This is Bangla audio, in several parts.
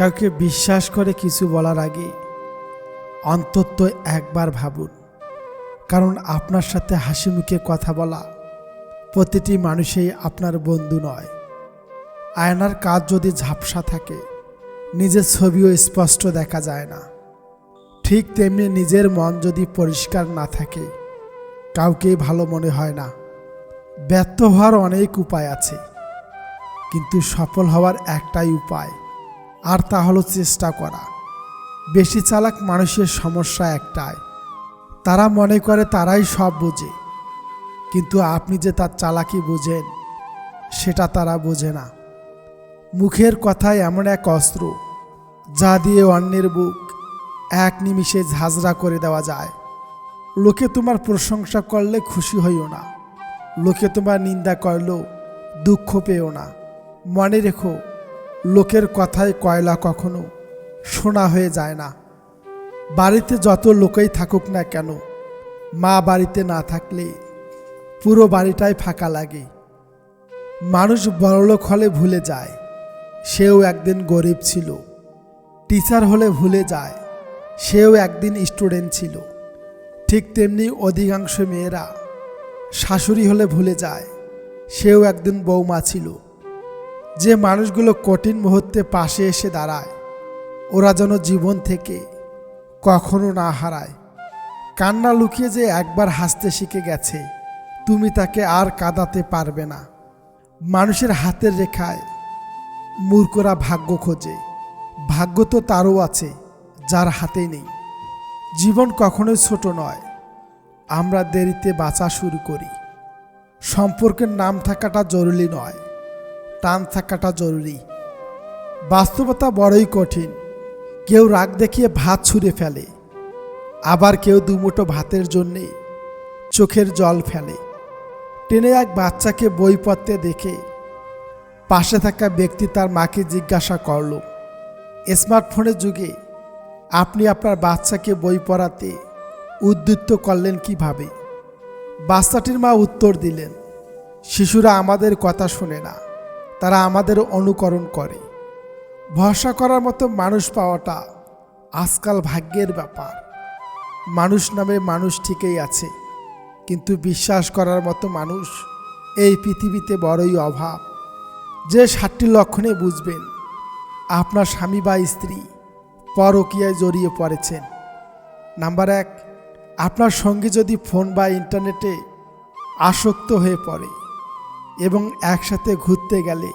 কাউকে বিশ্বাস করে কিছু বলার আগে অন্তত একবার ভাবুন। কারণ আপনার সাথে হাসি মুখে কথা বলা প্রতিটি মানুষই আপনার বন্ধু নয়। আয়নার কাজ যদি ঝাপসা থাকে, নিজের ছবিও স্পষ্ট দেখা যায় না। ঠিক তেমনি নিজের মন যদি পরিষ্কার না থাকে, কাউকেই ভালো মনে হয় না। ব্যর্থ হওয়ার অনেক উপায় আছে, কিন্তু সফল হওয়ার একটাই উপায় আর তা হলো চেষ্টা করা। বেশি চালাক মানুষের সমস্যা একটাই। তারা মনে করে তারাই সব বোঝে। কিন্তু আপনি যে তার চালাকি বোঝেন, সেটা তারা বোঝে না। মুখের কথায় এমন এক অস্ত্র, যা দিয়ে অন্যের বুক এক নিমিষে ঝাঁঝরা করে দেওয়া যায়। লোকে তোমার প্রশংসা করলে খুশি হইও না। লোকে তোমার নিন্দা করলেও দুঃখ পেও না। মনে রেখো লোকের কথায় কয়লা কখনো শোনা হয়ে যায় না। বাড়িতে যত লোকেই থাকুক না কেন, মা বাড়িতে না থাকলে পুরো বাড়িটাই ফাঁকা লাগে। মানুষ বড়লোক হলে ভুলে যায়, সেও একদিন গরিব ছিল। টিচার হলে ভুলে যায়, সেও একদিন স্টুডেন্ট ছিল। ঠিক তেমনি অধিকাংশ মেয়েরা শাশুড়ি হলে ভুলে যায়, সেও একদিন বৌমা ছিল। যে মানুষগুলো কঠিন মুহূর্তে পাশে এসে দাঁড়ায়, ওরা যেন জীবন থেকে কখনো না হারায়। কান্না লুকিয়ে যে একবার হাসতে শিখে গেছে, তুমি তাকে আর কাঁদাতে পারবে না। মানুষের হাতের রেখায় মূর্খরা ভাগ্য খোঁজে। ভাগ্য তো তারও আছে, যার হাতে নেই। জীবন কখনোই ছোট নয়, আমরা দেরিতে বাঁচা শুরু করি। সম্পর্কের নাম থাকাটা জরুরি নয়। টান থাকাটা জরুরি। বাস্তবতা বড়ই কঠিন। কেউ রাগ দেখিয়ে ভাত ছুঁড়ে ফেলে। আবার কেউ দুমুঠো ভাতের জন্যে চোখের জল ফেলে। টেনে এক বাচ্চাকে বই পড়তে দেখে পাশে থাকা ব্যক্তি তার মাকে জিজ্ঞাসা করল, স্মার্টফোনের যুগে আপনি আপনার বাচ্চাকে বই পড়াতে উদ্বৃত্ত করলেন কীভাবে? বাচ্চাটির মা উত্তর দিলেন, শিশুরা আমাদের কথা শোনে না। তারা আমাদের অনুকরণ করে। ভরসা করার মতো মানুষ পাওয়াটা আজকাল ভাগ্যের ব্যাপার। মানুষ নামে মানুষ ঠিকই আছে, কিন্তু বিশ্বাস করার মতো মানুষ এই পৃথিবীতে বড়ই অভাব। যে সাতটি লক্ষণে বুঝবেন, আপনার স্বামী বা স্ত্রী পরকীয়ায় জড়িয়ে পড়েছেন। নাম্বার এক, আপনার সঙ্গে যদি ফোন বা ইন্টারনেটে আসক্ত হয়ে পড়ে এবং একসাথে ঘুরতে গেলে,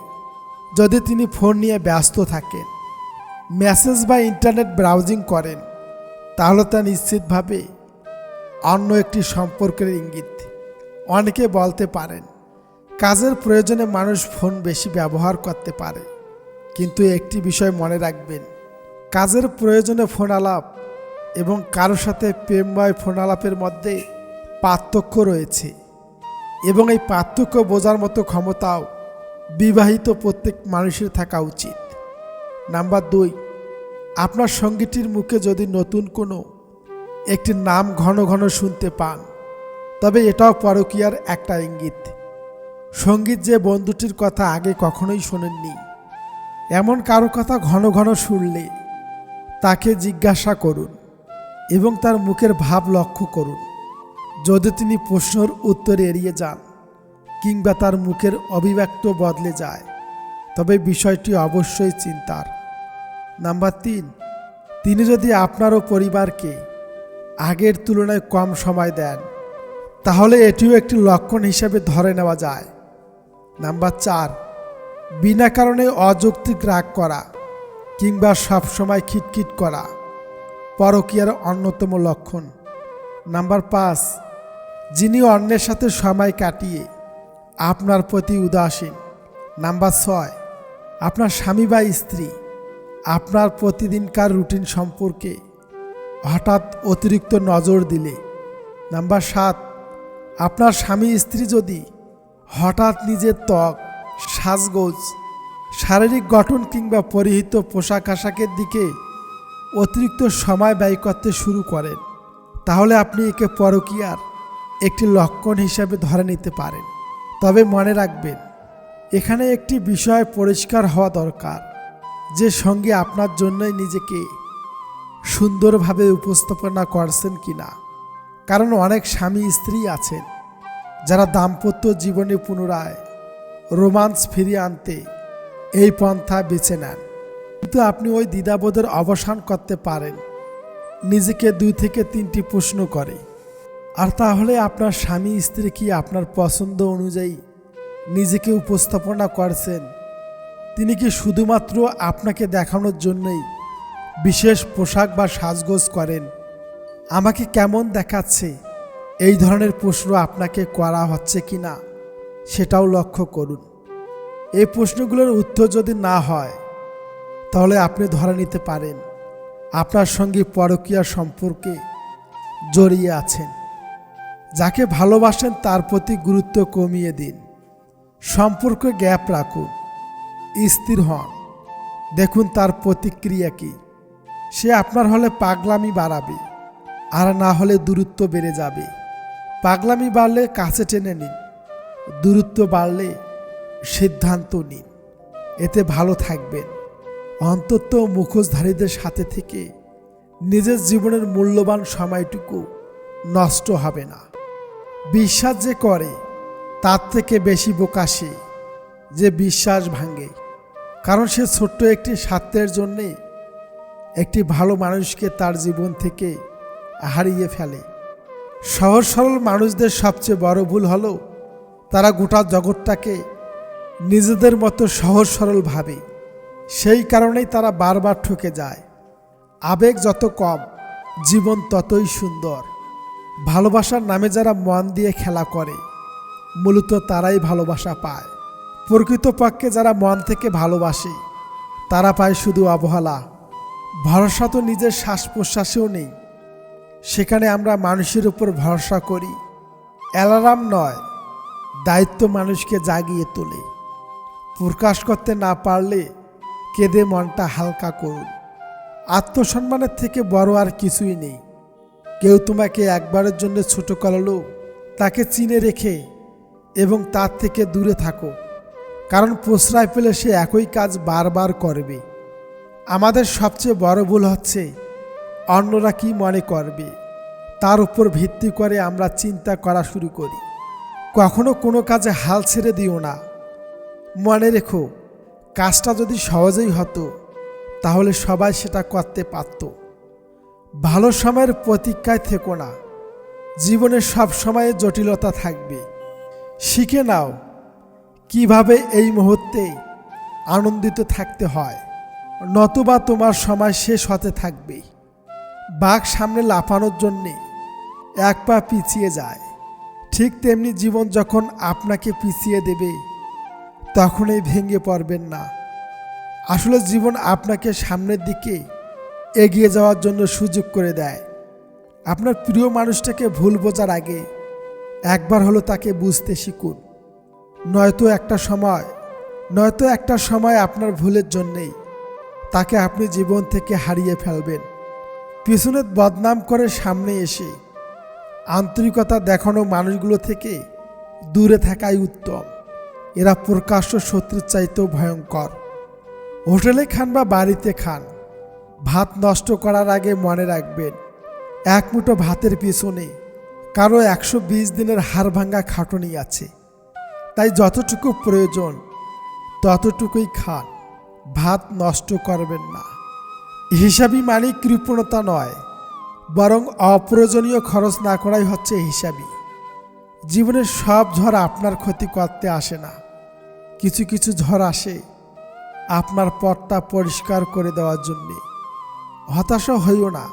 যদি তিনি ফোন নিয়ে ব্যস্ত থাকেন, মেসেজ বা ইন্টারনেট ব্রাউজিং করেন, তাহলে তা নিশ্চিতভাবে অন্য একটি সম্পর্কের ইঙ্গিত। অনেকে বলতে পারেন, কাজের প্রয়োজনে মানুষ ফোন বেশি ব্যবহার করতে পারে। কিন্তু একটি বিষয় মনে রাখবেন, কাজের প্রয়োজনে ফোন আলাপ এবং কারোর সাথে প্রেমময় ফোন আলাপের মধ্যে পার্থক্য রয়েছে। এবং এই পার্থক্য বোঝার মতো ক্ষমতাও বিবাহিত প্রত্যেক মানুষের থাকা উচিত। নাম্বার দুই, আপনার সঙ্গীটির মুখে যদি নতুন কোনো একটি নাম ঘন ঘন শুনতে পান, তবে এটাও পরকীয়ার একটা ইঙ্গিত। সংগীত যে বন্ধুটির কথা আগে কখনোই শোনেননি, এমন কারও কথা ঘন ঘন শুনলে তাকে জিজ্ঞাসা করুন এবং তার মুখের ভাব লক্ষ্য করুন। যদি তিনি প্রশ্নর উত্তর এড়িয়ে যান, কিংবা তার মুখের অভিব্যক্ত বদলে যায়, তবে বিষয়টি অবশ্যই চিন্তার। নাম্বার তিন, তিনি যদি আপনারও পরিবারকে আগের তুলনায় কম সময় দেন, তাহলে এটিও একটি লক্ষণ হিসেবে ধরে নেওয়া যায়। নাম্বার চার, বিনা কারণে অযৌক্তিক রাগ করা, কিংবা সবসময় খিটখিট করা, পরকীয়ার অন্যতম লক্ষণ। নাম্বার পাঁচ যিনি অন্যের সাথে সময় কাটিয়ে আপনার প্রতি উদাসীন। নাম্বার ছয়, আপনার স্বামী বা স্ত্রী আপনার প্রতিদিনকার রুটিন সম্পর্কে হঠাৎ অতিরিক্ত নজর দিলে। নাম্বার সাত, আপনার স্বামী স্ত্রী যদি হঠাৎ নিজের ত্বক, সাজগোজ, শারীরিক গঠন কিংবা পরিহিত পোশাক আশাকের দিকে অতিরিক্ত সময় ব্যয় করতে শুরু করেন, তাহলে আপনি একে পরকীয়ার একটি লক্ষণ হিসাবে ধরে নিতে পারেন। তবে মনে রাখবেন, এখানে একটি বিষয় পরিষ্কার হওয়া দরকার, যে সঙ্গে আপনার জন্যই নিজেকে সুন্দরভাবে উপস্থাপনা করছেন কি না কারণ অনেক স্বামী স্ত্রী আছেন, যারা দাম্পত্য জীবনে পুনরায় রোমান্স ফিরিয়ে আনতে এই পন্থা বেছে নেন। কিন্তু আপনি ওই দ্বিধাবোধের অবসান করতে পারেন, নিজেকে দুই থেকে তিনটি প্রশ্ন করে। আর তাহলে আপনার স্বামী স্ত্রী কি আপনার পছন্দ অনুযায়ী নিজেকে উপস্থাপনা করছেন? তিনি কি শুধুমাত্র আপনাকে দেখানোর জন্যই বিশেষ পোশাক বা সাজগোজ করেন? আমাকে কেমন দেখাচ্ছে? এই ধরনের প্রশ্ন আপনাকে করা হচ্ছে কি না? সেটাও লক্ষ্য করুন। এই প্রশ্নগুলোর উত্তর যদি না হয়, তাহলে আপনি ধরে নিতে পারেন, আপনার সঙ্গে পরকীয়া সম্পর্কে জড়িয়ে আছেন। যাকে ভালোবাসেন তার প্রতি গুরুত্ব কমিয়ে দিন। সম্পর্কে গ্যাপ রাখুন। স্থির হন। দেখুন তার প্রতিক্রিয়া কি। সে আপনার হলে পাগলামি বাড়াবে, আর না হলে দূরত্ব বেড়ে যাবে। পাগলামি বাড়লে কাছে টেনে নিন। দূরত্ব বাড়লে সিদ্ধান্ত নিন। এতে ভালো থাকবেন। অন্তত মুখোশধারীদের সাথে থেকে নিজের জীবনের মূল্যবান সময়টুকু নষ্ট হবে না। বিশ্বাস যে করে, তার থেকে বেশি বোকা সে যে বিশ্বাস ভাঙে। কারণ সে ছোট্ট একটি স্বার্থের জন্যে একটি ভালো মানুষকে তার জীবন থেকে হারিয়ে ফেলে। সহজ সরল মানুষদের সবচেয়ে বড় ভুল হলো, তারা গোটা জগৎটাকে নিজেদের মতো সহজ সরল ভাবে। সেই কারণেই তারা বারবার ঠকে যায়। আবেগ যত কম, জীবন ততই সুন্দর। ভালোবাসার নামে যারা মন দিয়ে খেলা করে, মূলত তারাই ভালোবাসা পায়। প্রকৃতপক্ষে যারা মন থেকে ভালোবাসে, তারা পায় শুধু অবহেলা। ভরসা তো নিজের শ্বাস প্রশ্বাসেও নেই। সেখানে আমরা মানুষের উপর ভরসা করি। অ্যালারাম নয়, দায়িত্ব মানুষকে জাগিয়ে তোলে। প্রকাশ করতে না পারলে কেঁদে মনটা হালকা করুন। আত্মসম্মানের থেকে বড় আর কিছুই নেই। কেউ তোমাকে একবারের জন্য ছোট করালো তাকে চিনে রেখে এবং তার থেকে দূরে থাকো। কারণ প্রশ্রয় পেলে সে একই কাজ বারবার করবে। আমাদের সবচেয়ে বড় ভুল হচ্ছে, অন্যরা কি মনে করবে? তার উপর ভিত্তি করে আমরা চিন্তা করা শুরু করি। কখনো কোনো কাজে হাল ছেড়ে দিও না। মনে রেখো, কাজটা যদি সহজেই হতো, তাহলে সবাই সেটা করতে পারত। ভালো সময়ের প্রতীক্ষায় থেকো না। জীবনে সব সময়ে জটিলতা থাকবে। শিখে নাও কীভাবে এই মুহূর্তে আনন্দিত থাকতে হয়। নতুবা তোমার সময় শেষ হতে থাকবে। বাঘ সামনে লাফানোর জন্যে এক পা পিছিয়ে যায়। ঠিক তেমনি জীবন যখন আপনাকে পিছিয়ে দেবে, তখনই ভেঙে পড়বেন না। আসলে জীবন আপনাকে সামনের দিকে এগিয়ে যাওয়ার জন্য সুযোগ করে দেয়। আপনার প্রিয় মানুষটাকে ভুল বোঝার আগে একবার হলো তাকে বুঝতে শিখুন। নয়তো একটা সময়, নয়তো একটা সময় আপনার ভুলের জন্যেই তাকে আপনি জীবন থেকে হারিয়ে ফেলবেন। পিছনে বদনাম করে সামনে এসে আন্তরিকতা দেখানো মানুষগুলো থেকে দূরে থাকাই উত্তম। এরা প্রকাশ্য শত্রুর চাইতেও ভয়ঙ্কর। হোটেলে খান বা বাড়িতে খান ভাত নষ্ট করার আগে মনে রাখবেন, এক মুঠো ভাতের পিছনে কারও একশো বিশ দিনের হাড় ভাঙ্গা খাটনি আছে। তাই যতটুকু প্রয়োজন, ততটুকুই খান। ভাত নষ্ট করবেন না। হিসাবি মানে কৃপণতা নয়, বরং অপ্রয়োজনীয় খরচ না করাই হচ্ছে হিসাবি। জীবনের সব ঝড় আপনার ক্ষতি করতে আসে না। কিছু কিছু ঝড় আসে আপনার পথটা পরিষ্কার করে দেওয়ার জন্যে। হতাশা হইও না,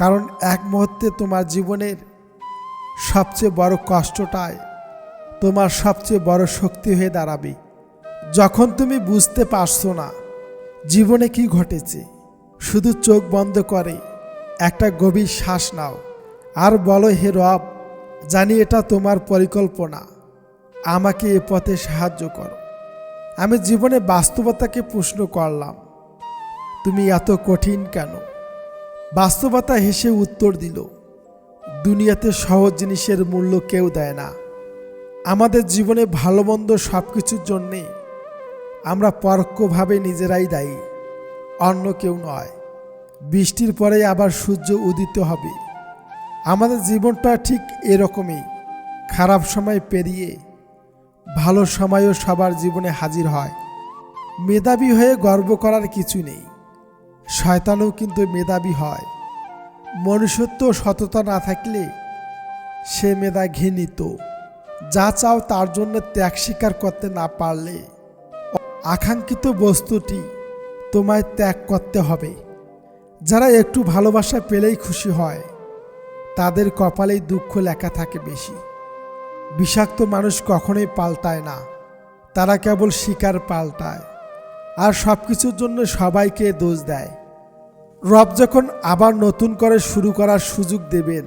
কারণ এক মুহূর্তে তোমার জীবনের সবচেয়ে বড় কষ্টটাই তোমার সবচেয়ে বড় শক্তি হয়ে দাঁড়াবে। যখন তুমি বুঝতে পারছ না জীবনে কি ঘটেছে, শুধু চোখ বন্ধ করে একটা গভীর শ্বাস নাও আর বলো, হে রব, জানি এটা তোমার পরিকল্পনা। আমাকে এ পথে সাহায্য করো। আমি জীবনে বাস্তবতাকে প্রশ্ন করলাম। তুমি এত কঠিন কেন? বাস্তবতা হেসে উত্তর দিল, দুনিয়াতে সহজ জিনিসের মূল্য কেউ দেয় না। আমাদের জীবনে ভালো মন্দ সব কিছুর জন্যে আমরা পরোক্ষভাবে নিজেরাই দায়ী, অন্য কেউ নয়। বৃষ্টির পরে আবার সূর্য উদিত হবে। আমাদের জীবনটা ঠিক এরকমই, খারাপ সময় পেরিয়ে ভালো সময়ও সবার জীবনে হাজির হয়। মেধাবী হয়ে গর্ব করার কিছু নেই। শয়তানও কিন্তু মেধাবী হয়। মনুষ্যত্ব সততা না থাকলে সে মেধা ঘৃণিত। যা চাও তার জন্য ত্যাগ স্বীকার করতে না পারলে। আকাঙ্ক্ষিত বস্তুটি তোমায় ত্যাগ করতে হবে। যারা একটু ভালোবাসা পেলেই খুশি হয়, তাদের কপালেই দুঃখ লেখা থাকে বেশি। বিষাক্ত মানুষ কখনোই পাল্টায় না। তারা কেবল শিকার পাল্টায়। আর সব কিছুর জন্য সবাইকে দোষ দেয়। রব যখন আবার নতুন করে শুরু করার সুযোগ দেবেন,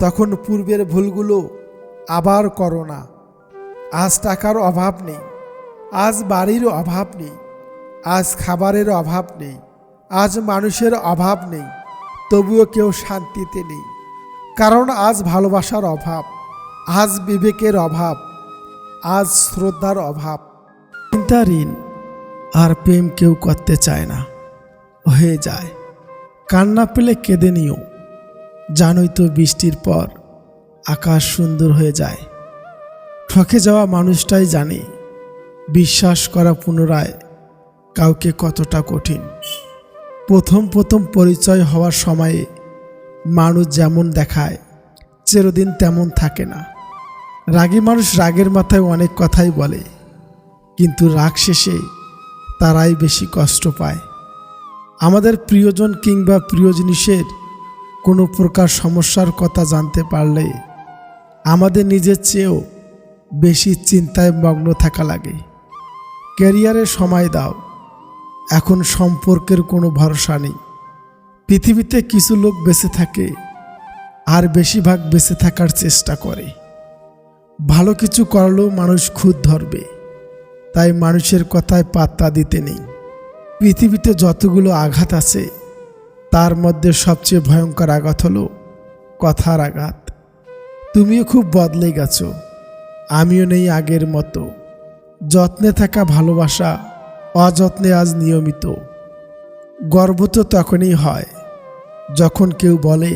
তখন পূর্বের ভুলগুলো আবার করো না। আজ টাকার অভাব নেই, আজ বাড়ির অভাব নেই, আজ খাবারের অভাব নেই, আজ মানুষের অভাব নেই, তবুও কেউ শান্তিতে নেই। কারণ আজ ভালোবাসার অভাব, আজ বিবেকের অভাব, আজ শ্রদ্ধার অভাব। চিন্তা ঋণ। আর প্রেম কেউ করতে চায় না। হয়ে যায়। কান্না পেলে কেঁদে নিও। জানোই তো বৃষ্টির পর আকাশ সুন্দর হয়ে যায়। ঠকে যাওয়া মানুষটাই জানে, বিশ্বাস করা পুনরায় কাউকে কতটা কঠিন। প্রথম প্রথম পরিচয় হওয়ার সময়ে মানুষ যেমন দেখায়, চিরদিন তেমন থাকে না। রাগী মানুষ রাগের মাথায় অনেক কথাই বলে, কিন্তু রাগ শেষে তারাই বেশি কষ্ট পায়। আমাদের প্রিয়জন কিংবা প্রিয় জিনিসের কোনো প্রকার সমস্যার কথা জানতে পারলে আমাদের নিজের চেয়েও বেশি চিন্তায় মগ্ন থাকা লাগে। ক্যারিয়ারে সময় দাও। এখন সম্পর্কের কোনো ভরসা নেই। পৃথিবীতে কিছু লোক বেঁচে থাকে আর বেশিরভাগ বেঁচে থাকার চেষ্টা করে। ভালো কিছু করলেও মানুষ খুদ ধরবে। তাই মানুষের কথায় পাত্তা দিতে নেই। পৃথিবীতে যতগুলো আঘাত আছে, তার মধ্যে সবচেয়ে ভয়ঙ্কর আঘাত হলো কথার আঘাত। তুমিও খুব বদলে গেছো, আমিও নেই আগের মতো। যত্নে থাকা ভালোবাসা অযত্নে আজ নিয়মিত। গর্ব তো তখনই হয় যখন কেউ বলে,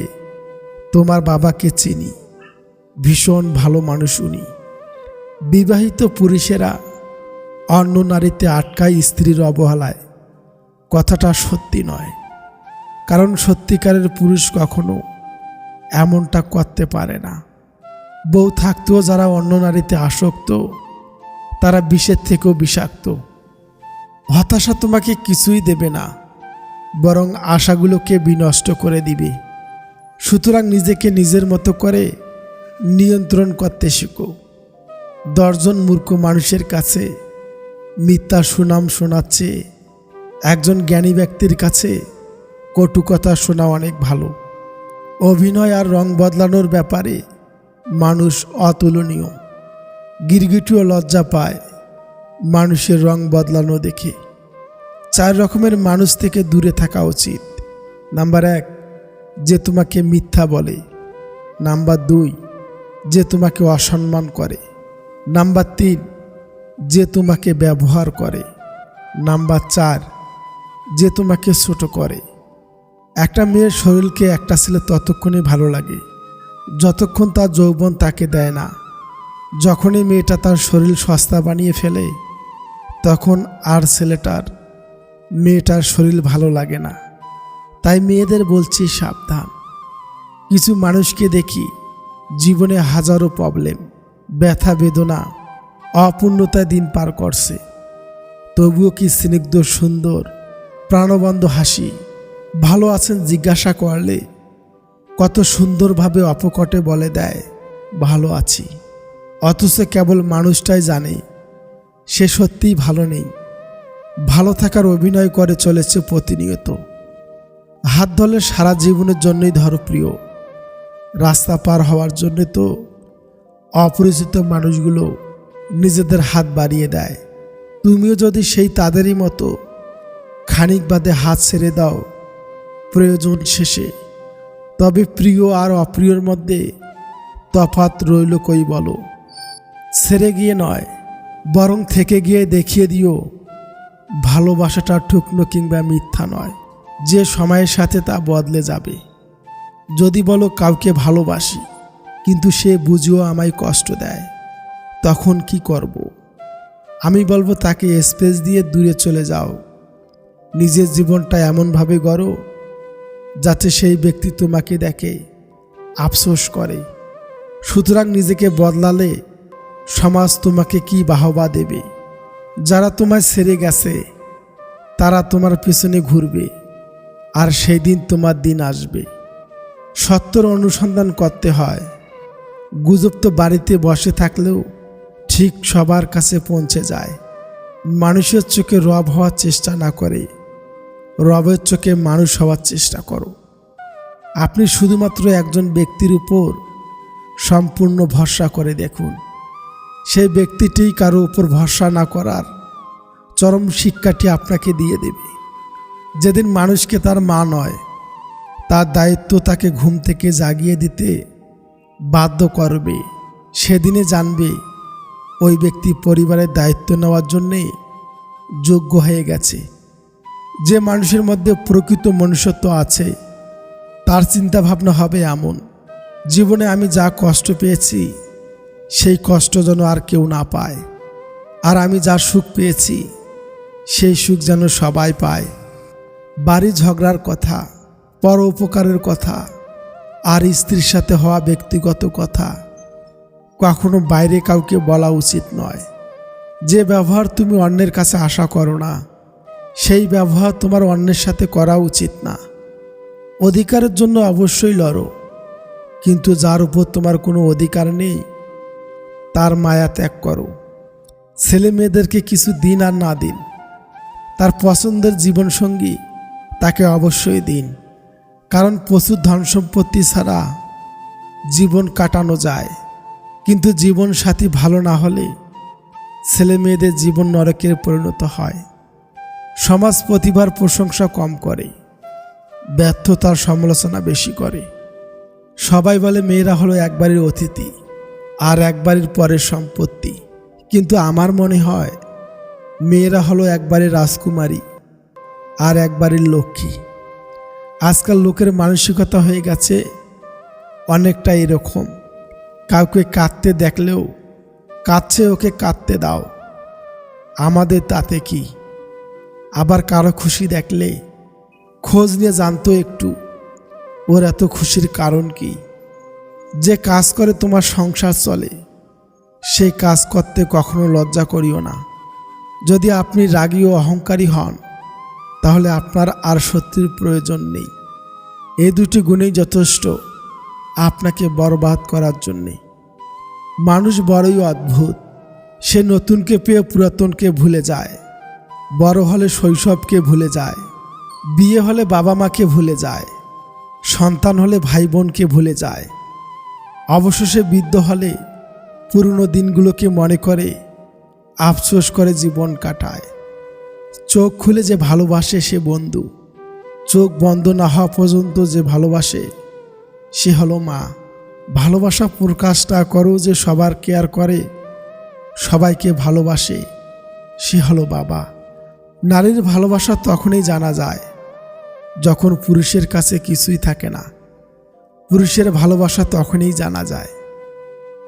তোমার বাবাকে চিনি, ভীষণ ভালো মানুষ উনি। বিবাহিত পুরুষেরা অন্য নারীতে আটকায় স্ত্রীর অবহেলায়। কথাটা সত্যি নয়। কারণ সত্যিকারের পুরুষ কখনো এমনটা করতে পারে না। বউ থাকতেও যারা অন্য নারীতে আসক্ত, তারা বিষের থেকেও বিষাক্ত। হতাশা তোমাকে কিছুই দেবে না, বরং আশাগুলোকে বিনষ্ট করে দিবে। সুতরাং নিজেকে নিজের মতো করে নিয়ন্ত্রণ করতে শিখো। দশজন মূর্খ মানুষের কাছে মিথ্যা সুনাম শোনাচ্ছে। একজন জ্ঞানী ব্যক্তির কাছে কটু কথা শোনা অনেক ভালো। অভিনয় আর রং বদলানোর ব্যাপারে মানুষ অতুলনীয়। গিরগিটিও লজ্জা পায় মানুষের রং বদলানো দেখে। চার রকমের মানুষ থেকে দূরে থাকা উচিত। নাম্বার এক, যে তোমাকে মিথ্যা বলে। নাম্বার দুই, যে তোমাকে অসম্মান করে। নাম্বার তিন যে তোমাকে ব্যবহার করে। নাম্বার চার, যে তোমাকে ছোট করে। একটা মেয়ের শরীরকে একটা ছেলে ততক্ষণই ভালো লাগে, যতক্ষণ তার যৌবন তাকে দেয় না। যখনই মেয়েটা তার শরীর সস্তা বানিয়ে ফেলে, তখন আর ছেলেটার, মেয়েটার শরীর ভালো লাগে না। তাই মেয়েদের বলছি সাবধান। কিছু মানুষকে দেখি, জীবনে হাজারো প্রবলেম ব্যথা, বেদনা অপূর্ণতায় দিন পার করছে। তবুও কি স্নিগ্ধ, সুন্দর প্রাণবন্ধ হাসি? ভালো আছেন জিজ্ঞাসা করলে কত সুন্দরভাবে অপকটে বলে দেয়, ভালো আছি। অথচ কেবল মানুষটাই জানে, সে সত্যিই ভালো নেই। ভালো থাকার অভিনয় করে চলেছে প্রতিনিয়ত। হাত ধরলে সারা জীবনের জন্যই ধরো প্রিয় রাস্তা পার হওয়ার জন্য তো অপরিচিত মানুষগুলো নিজেদের হাত বাড়িয়ে দেয়। তুমিও যদি সেই তাদেরই মতো খানিক বাদে হাত ছেড়ে দাও প্রয়োজন শেষে, তবে প্রিয় আর অপ্রিয়র মধ্যে তফাত রইল কই বলো? ছেড়ে গিয়ে নয়, বরং থেকে গিয়ে দেখিয়ে দিও, ভালোবাসাটা ঠুকনো কিংবা মিথ্যা নয়, যে সময়ের সাথে তা বদলে যাবে। যদি বলো কাউকে ভালোবাসি, কিন্তু সে বুঝিও আমায় কষ্ট দেয়। তখন কি করব। আমি বলব, তাকে স্পেস দিয়ে দূরে চলে যাও। নিজের জীবনটা এমনভাবে গড়ো, যাতে সেই ব্যক্তি তোমাকে দেখে, আফসোস করে। সুতরাং নিজেকে বদলালে সমাজ তোমাকে কি বাহবা দেবে? যারা তোমায় সেরে গেছে, তারা তোমার পিছনে ঘুরবে, আর সেই দিন তোমার দিন আসবে। সত্যর অনুসন্ধান করতে হয়। গুজব তো বাড়িতে বসে থাকলেও ঠিক সবার কাছে পৌঁছে যায়। মানুষের চোখে রব হওয়ার চেষ্টা না করে। রবের চোখে মানুষ হওয়ার চেষ্টা করো। আপনি শুধুমাত্র একজন ব্যক্তির উপর সম্পূর্ণ ভরসা করে দেখুন। সেই ব্যক্তিটি কারও উপর ভরসা না করার চরম শিক্ষাটি আপনাকে দিয়ে দেবে। যেদিন মানুষকে তার মা নয়, তার দায়িত্ব তাকে ঘুম থেকে জাগিয়ে দিতে বাধ্য করবে। সেদিনে জানবে ওই ব্যক্তি পরিবারের দায়িত্ব নেওয়ার জন্যে যোগ্য হয়ে গেছে। যে মানুষের মধ্যে প্রকৃত মনুষ্যত্ব আছে, তার চিন্তা ভাবনা হবে এমন। জীবনে আমি যা কষ্ট পেয়েছি, সেই কষ্ট যেন আর কেউ না পায়। আর আমি যা সুখ পেয়েছি, সেই সুখ যেন সবাই পায়। বাড়ি ঝগড়ার কথা পর উপকারের কথা, আর স্ত্রীর সাথে হওয়া ব্যক্তিগত কথা কখনো বাইরে কাউকে বলা উচিত নয়। যে ব্যবহার তুমি অন্যের কাছে আশা করো না, সেই ব্যবহার তোমার অন্যের সাথে করা উচিত না। অধিকারের জন্য অবশ্যই লড়ো, কিন্তু যার উপর তোমার কোনো অধিকার নেই, তার মায়া ত্যাগ করো। ছেলে মেয়েদেরকে কিছু দিন আর না দিন, তার পছন্দের জীবনসঙ্গী তাকে অবশ্যই দিন, কারণ প্রচুর ধন সম্পত্তি ছাড়া জীবন কাটানো যায়। কিন্তু জীবন সাথী ভালো না হলে ছেলে মেয়েদের জীবন নরকের পরিণত হয়। সমাজ প্রতিভার প্রশংসা কম করে, ব্যর্থতার সমালোচনা বেশি করে। সবাই বলে মেয়েরা হলো একবারের অতিথি আর একবারের পরের সম্পত্তি। কিন্তু আমার মনে হয় মেয়েরা হলো একবারের রাজকুমারী আর একবারের লক্ষ্মী। আজকাল লোকের মানসিকতা হয়ে গেছে অনেকটা এরকম। কাউকে কাঁদতে দেখলেও কাঁদছে ওকে কাঁদতে দাও। আমাদের তাতে কি? আবার কারও খুশি দেখলে খোঁজ নিয়ে জানতো একটু, ওর এত খুশির কারণ কি? যে কাজ করে তোমার সংসার চলে সেই কাজ করতে কখনো লজ্জা করিও না। যদি আপনি রাগী ও অহংকারী হন, তাহলে আপনার আর সত্যির প্রয়োজন নেই। এই দুটি গুণেই যথেষ্ট। আপনাকে বরবাদ করার জন্যে। মানুষ বড়ই অদ্ভুত। সে নতুনকে পেয়ে পুরাতনকে ভুলে যায়। বড় হলে শৈশবকে ভুলে যায়। বিয়ে হলে বাবা মাকে ভুলে যায়। সন্তান হলে ভাই বোনকে ভুলে যায়। অবশেষে বৃদ্ধ হলে পুরনো দিনগুলোকে মনে করে, আফসোস করে জীবন কাটায়। চোখ খুলে যে ভালোবাসে সে বন্ধু। চোখ বন্ধ না হওয়া পর্যন্ত যে ভালোবাসে সে হলো মা। ভালোবাসা প্রকাশটা করো যে সবার কেয়ার করে, সবাইকে ভালোবাসে, সে হলো বাবা। নারীর ভালোবাসা তখনই জানা যায় যখন পুরুষের কাছে কিছুই থাকে না। পুরুষের ভালোবাসা তখনই জানা যায়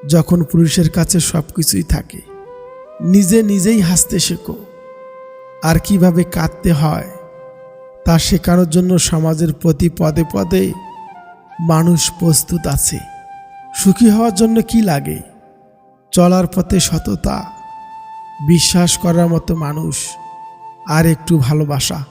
যখন পুরুষের কাছে সব কিছুই থাকে। নিজে নিজেই হাসতে শেখো। আর কীভাবে কাঁদতে হয় তা শেখানোর জন্য সমাজের প্রতি পদে পদে মানুষ প্রস্তুত আছে। সুখী হওয়ার জন্য কি লাগে? চলার পথে সততা। বিশ্বাস করার মতো মানুষ। আর একটু ভালোবাসা।